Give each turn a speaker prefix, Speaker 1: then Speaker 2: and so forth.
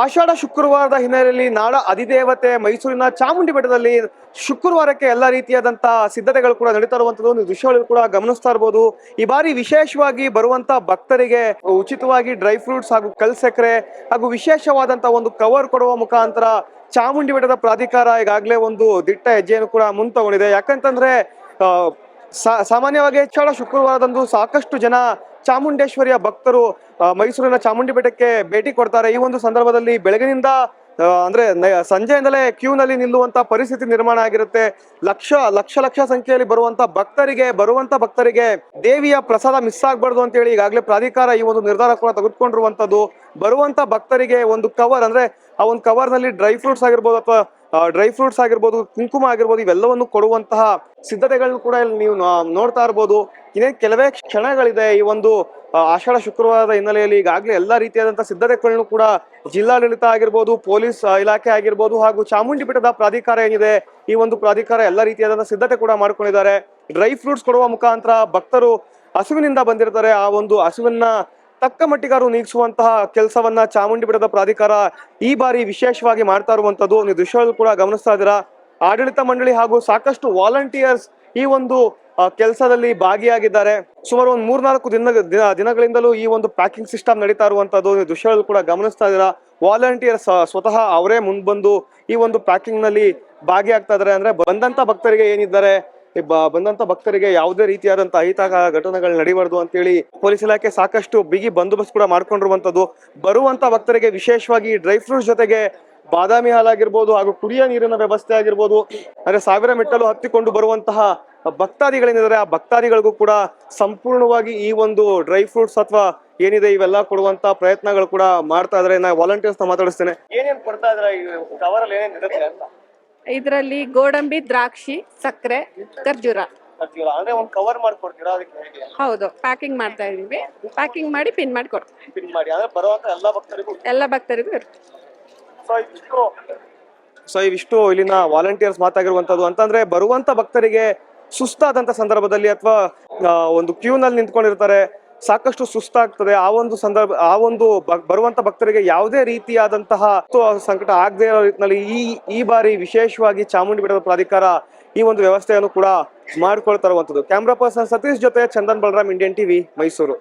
Speaker 1: ಆಷಾಢ ಶುಕ್ರವಾರದ ಹಿನ್ನೆಲೆಯಲ್ಲಿ ನಾಡ ಅಧಿದೇವತೆ ಮೈಸೂರಿನ ಚಾಮುಂಡಿ ಬೆಟ್ಟದಲ್ಲಿ ಶುಕ್ರವಾರಕ್ಕೆ ಎಲ್ಲ ರೀತಿಯಾದಂತಹ ಸಿದ್ಧತೆಗಳು ಕೂಡ ನಡೀತಾ ಇರುವಂತದ್ದು. ಒಂದು ದೃಶ್ಯಗಳು ಕೂಡ ಗಮನಿಸ್ತಾ ಇರಬಹುದು ಈ ಬಾರಿ ವಿಶೇಷವಾಗಿ ಬರುವಂತ ಭಕ್ತರಿಗೆ ಉಚಿತವಾಗಿ ಡ್ರೈ ಫ್ರೂಟ್ಸ್ ಹಾಗೂ ಕಲ್ಸೆಕ್ರೆ ಹಾಗೂ ವಿಶೇಷವಾದಂತಹ ಒಂದು ಕವರ್ ಕೊಡುವ ಮುಖಾಂತರ ಚಾಮುಂಡಿ ಬೆಟ್ಟದ ಪ್ರಾಧಿಕಾರ ಈಗಾಗಲೇ ಒಂದು ದಿಟ್ಟ ಹೆಜ್ಜೆಯನ್ನು ಕೂಡ ಮುಂತಗೊಂಡಿದೆ. ಯಾಕಂತಂದ್ರೆ ಸಾಮಾನ್ಯವಾಗಿ ಹೆಚ್ಚಳ ಶುಕ್ರವಾರದಂದು ಸಾಕಷ್ಟು ಜನ ಚಾಮುಂಡೇಶ್ವರಿಯ ಭಕ್ತರು ಮೈಸೂರಿನ ಚಾಮುಂಡಿ ಬೆಟ್ಟಕ್ಕೆ ಭೇಟಿ ಕೊಡ್ತಾರೆ. ಈ ಒಂದು ಸಂದರ್ಭದಲ್ಲಿ ಬೆಳಗಿನಿಂದ ಅಂದ್ರೆ ಸಂಜೆಯಿಂದಲೇ ಕ್ಯೂನಲ್ಲಿ ನಿಲ್ಲುವಂತ ಪರಿಸ್ಥಿತಿ ನಿರ್ಮಾಣ ಆಗಿರುತ್ತೆ. ಲಕ್ಷ ಲಕ್ಷ ಲಕ್ಷ ಸಂಖ್ಯೆಯಲ್ಲಿ ಬರುವಂತ ಭಕ್ತರಿಗೆ ಬರುವಂತ ಭಕ್ತರಿಗೆ ದೇವಿಯ ಪ್ರಸಾದ ಮಿಸ್ ಆಗ್ಬಾರ್ದು ಅಂತ ಹೇಳಿ ಈಗಾಗಲೇ ಪ್ರಾಧಿಕಾರ ಈ ಒಂದು ನಿರ್ಧಾರ ಕೂಡ ತೆಗೆದುಕೊಂಡಿರುವಂತದ್ದು. ಬರುವಂತ ಭಕ್ತರಿಗೆ ಒಂದು ಕವರ್ ಅಂದ್ರೆ, ಆ ಒಂದು ಕವರ್ನಲ್ಲಿ ಡ್ರೈ ಫ್ರೂಟ್ಸ್ ಆಗಿರ್ಬೋದು ಅಥವಾ ಡ್ರೈ ಫ್ರೂಟ್ಸ್ ಆಗಿರ್ಬೋದು, ಕುಂಕುಮ ಆಗಿರ್ಬೋದು, ಇವೆಲ್ಲವನ್ನು ಕೊಡುವಂತಹ ಸಿದ್ಧತೆಗಳನ್ನು ಕೂಡ ನೀವು ನೋಡ್ತಾ ಇರ್ಬೋದು. ಇನ್ನೇ ಕೆಲವೇ ಕ್ಷಣಗಳಿದೆ ಈ ಒಂದು ಆಷಾಢ ಶುಕ್ರವಾರದ ಹಿನ್ನೆಲೆಯಲ್ಲಿ ಈಗಾಗಲೇ ಎಲ್ಲಾ ರೀತಿಯಾದಂತಹ ಸಿದ್ಧತೆಗಳನ್ನು ಕೂಡ ಜಿಲ್ಲಾಡಳಿತ ಆಗಿರ್ಬೋದು, ಪೊಲೀಸ್ ಇಲಾಖೆ ಆಗಿರ್ಬೋದು ಹಾಗೂ ಚಾಮುಂಡಿ ಬೆಟ್ಟದ ಪ್ರಾಧಿಕಾರ ಏನಿದೆ, ಈ ಒಂದು ಪ್ರಾಧಿಕಾರ ಎಲ್ಲಾ ರೀತಿಯಾದಂತಹ ಸಿದ್ಧತೆ ಕೂಡ ಮಾಡ್ಕೊಂಡಿದ್ದಾರೆ. ಡ್ರೈ ಫ್ರೂಟ್ಸ್ ಕೊಡುವ ಮುಖಾಂತರ ಭಕ್ತರು ಹಸುವಿನಿಂದ ಬಂದಿರ್ತಾರೆ. ಆ ಒಂದು ಹಸುವಿನ ತಕ್ಕ ಮಟ್ಟಿಗಾರು ನೀಗಿಸುವಂತಹ ಕೆಲಸವನ್ನ ಚಾಮುಂಡಿ ಬೆಟ್ಟದ ಪ್ರಾಧಿಕಾರ ಈ ಬಾರಿ ವಿಶೇಷವಾಗಿ ಮಾಡ್ತಾ ಇರುವಂತದ್ದು. ನೀವು ದೃಶ್ಯಗಳು ಕೂಡ ಗಮನಿಸ್ತಾ ಇದ್ದೀರಾ. ಆಡಳಿತ ಮಂಡಳಿ ಹಾಗೂ ಸಾಕಷ್ಟು ವಾಲಂಟಿಯರ್ಸ್ ಈ ಒಂದು ಕೆಲಸದಲ್ಲಿ ಭಾಗಿಯಾಗಿದ್ದಾರೆ. ಸುಮಾರು ಒಂದು ಮೂರ್ನಾಲ್ಕು ದಿನ, ದಿನ- ದಿನಗಳಿಂದಲೂ ಈ ಒಂದು ಪ್ಯಾಕಿಂಗ್ ಸಿಸ್ಟಮ್ ನಡೀತಾ ಇರುವಂತದ್ದು ದೃಶ್ಯಗಳು ಕೂಡ ಗಮನಿಸ್ತಾ ಇದ್ದೀರಾ. ವಾಲಂಟಿಯರ್ಸ್ ಸ್ವತಃ ಅವರೇ ಮುಂದೆ ಬಂದು ಈ ಒಂದು ಪ್ಯಾಕಿಂಗ್ನಲ್ಲಿ ಭಾಗಿಯಾಗ್ತಾ ಇದಾರೆ ಅಂದ್ರೆ ಬಂದಂತ ಭಕ್ತರಿಗೆ ಏನಿದ್ದಾರೆ? ಬಂದಂತ ಭಕ್ತರಿಗೆ ಯಾವುದೇ ರೀತಿಯಾದಂತ ಅಹಿತಕ ಘಟನೆಗಳು ನಡಿಬಾರ್ದು ಅಂತೇಳಿ ಪೊಲೀಸ್ ಇಲಾಖೆ ಸಾಕಷ್ಟು ಬಿಗಿ ಬಂದೋಬಸ್ತ್ ಕೂಡ ಮಾಡ್ಕೊಂಡಿರುವಂತದ್ದು. ಬರುವಂತ ಭಕ್ತರಿಗೆ ವಿಶೇಷವಾಗಿ ಡ್ರೈ ಫ್ರೂಟ್ಸ್ ಜೊತೆಗೆ ಬಾದಾಮಿ ಹಾಲಾಗಿರ್ಬೋದು ಹಾಗೂ ಕುಡಿಯ ನೀರಿನ ವ್ಯವಸ್ಥೆ ಆಗಿರ್ಬೋದು. ಅಂದ್ರೆ ಸಾವಿರ ಮೆಟ್ಟಲು ಹತ್ತಿಕೊಂಡು ಬರುವಂತಹ ಭಕ್ತಾದಿಗಳೇನಿದ್ದಾರೆ ಆ ಭಕ್ತಾದಿಗಳಿಗೂ ಕೂಡ ಸಂಪೂರ್ಣವಾಗಿ ಈ ಒಂದು ಡ್ರೈ ಫ್ರೂಟ್ಸ್ ಅಥವಾ ಏನಿದೆ ಇವೆಲ್ಲ ಕೊಡುವಂತ ಪ್ರಯತ್ನಗಳು ಕೂಡ ಮಾಡ್ತಾ ಇದ್ರೆ ನಾ ವಾಲಂಟಿಯರ್ಸ್ ಮಾತಾಡಿಸ್ತೇನೆ. ಏನೇನ್ ಕೊಡ್ತಾ ಇದ್ರೆ
Speaker 2: ಇದರಲ್ಲಿ ಗೋಡಂಬಿ ದ್ರಾಕ್ಷಿ ಸಕ್ಕರೆ ಖರ್ಜೂರ.
Speaker 1: ಅಂದ್ರೆ ಒಂದು ಕವರ್ ಮಾಡ್ಕೊಡ್ತೀರಾ? ಅದಕ್ಕೆ
Speaker 2: ಹೌದು. ಪ್ಯಾಕಿಂಗ್ ಮಾಡ್ತಾ ಇದೀವಿ. ಪ್ಯಾಕಿಂಗ್ ಮಾಡಿ ಪಿನ್ ಮಾಡಿ ಕೊಡ್ತೀವಿ.
Speaker 1: ಪಿನ್ ಮಾಡಿ. ಅಂದ್ರೆ ಬರುವಂತ ಎಲ್ಲಾ ಭಕ್ತರಿಗೂ?
Speaker 2: ಎಲ್ಲ ಭಕ್ತರಿಗೂ ಇರುತ್ತೆ.
Speaker 1: ಸೊ ಇವಿಷ್ಟು ಸೊ ಇಲ್ಲಿನ ವಾಲಂಟಿಯರ್ಸ್ ಮಾತಾಗಿರುವಂತದ್ದು ಅಂತಂದ್ರೆ ಬರುವಂತ ಭಕ್ತರಿಗೆ ಸುಸ್ತಾದಂತ ಸಂದರ್ಭದಲ್ಲಿ ಅಥವಾ ಒಂದು ಕ್ಯೂ ನಲ್ಲಿ ನಿಂತ್ಕೊಂಡಿರ್ತಾರೆ, ಸಾಕಷ್ಟು ಸುಸ್ತಾಗ್ತದೆ. ಆ ಒಂದು ಸಂದರ್ಭ, ಆ ಒಂದು ಬರುವಂತ ಭಕ್ತರಿಗೆ ಯಾವುದೇ ರೀತಿಯಾದಂತಹ ಸಂಕಟ ಆಗದೆ ಇರೋ ರೀತಿಯಲ್ಲಿ ಈ ಈ ಬಾರಿ ವಿಶೇಷವಾಗಿ ಚಾಮುಂಡಿ ಬೆಟ್ಟದ ಪ್ರಾಧಿಕಾರ ಈ ಒಂದು ವ್ಯವಸ್ಥೆಯನ್ನು ಕೂಡ ಮಾಡ್ಕೊಳ್ತಾ ಇರುವಂತದ್ದು ಕ್ಯಾಮ್ರಾ ಪರ್ಸನ್ ಸತೀಶ್ ಜೊತೆ ಚಂದನ್ ಬಲರಾಮ್ ಇಂಡಿಯನ್ ಟಿವಿ ಮೈಸೂರು